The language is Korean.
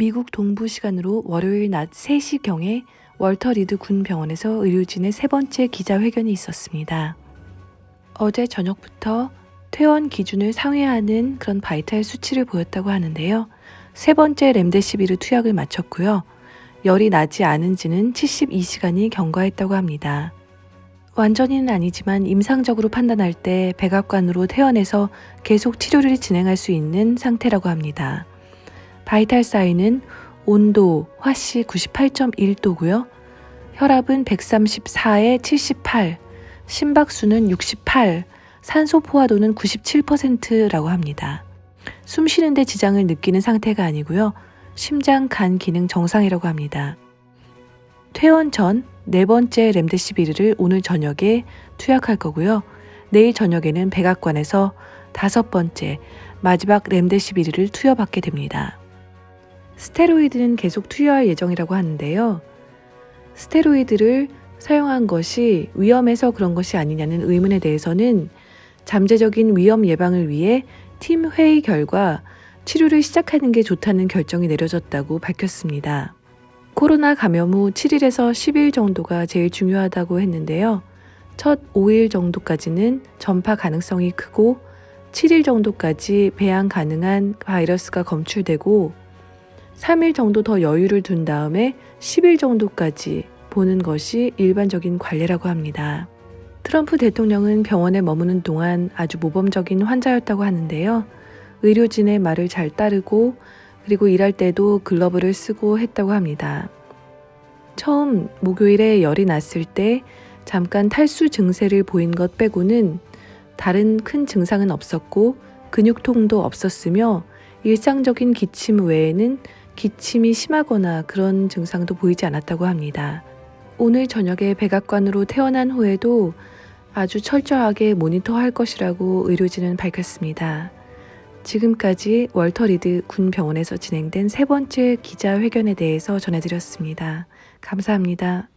미국 동부 시간으로 월요일 낮 3시경에 월터 리드 군 병원에서 의료진의 세 번째 기자회견이 있었습니다. 어제 저녁부터 퇴원 기준을 상회하는 그런 바이탈 수치를 보였다고 하는데요. 세 번째 렘데시비르 투약을 마쳤고요. 열이 나지 않은지는 72시간이 경과했다고 합니다. 완전히는 아니지만 임상적으로 판단할 때 백악관으로 퇴원해서 계속 치료를 진행할 수 있는 상태라고 합니다. 바이탈 사인은 온도, 화씨 98.1도고요. 혈압은 134에 78, 심박수는 68, 산소 포화도는 97%라고 합니다. 숨 쉬는데 지장을 느끼는 상태가 아니고요. 심장, 간 기능 정상이라고 합니다. 퇴원 전 네 번째 렘데시비르를 오늘 저녁에 투약할 거고요. 내일 저녁에는 백악관에서 다섯 번째 마지막 렘데시비르를 투여받게 됩니다. 스테로이드는 계속 투여할 예정이라고 하는데요. 스테로이드를 사용한 것이 위험해서 그런 것이 아니냐는 의문에 대해서는 잠재적인 위험 예방을 위해 팀 회의 결과 치료를 시작하는 게 좋다는 결정이 내려졌다고 밝혔습니다. 코로나 감염 후 7일에서 10일 정도가 제일 중요하다고 했는데요. 첫 5일 정도까지는 전파 가능성이 크고 7일 정도까지 배양 가능한 바이러스가 검출되고 3일 정도 더 여유를 둔 다음에 10일 정도까지 보는 것이 일반적인 관례라고 합니다. 트럼프 대통령은 병원에 머무는 동안 아주 모범적인 환자였다고 하는데요. 의료진의 말을 잘 따르고 그리고 일할 때도 글러브를 쓰고 했다고 합니다. 처음 목요일에 열이 났을 때 잠깐 탈수 증세를 보인 것 빼고는 다른 큰 증상은 없었고 근육통도 없었으며 일상적인 기침 외에는 기침이 심하거나 그런 증상도 보이지 않았다고 합니다. 오늘 저녁에 백악관으로 퇴원한 후에도 아주 철저하게 모니터할 것이라고 의료진은 밝혔습니다. 지금까지 월터 리드 군 병원에서 진행된 세 번째 기자회견에 대해서 전해드렸습니다. 감사합니다.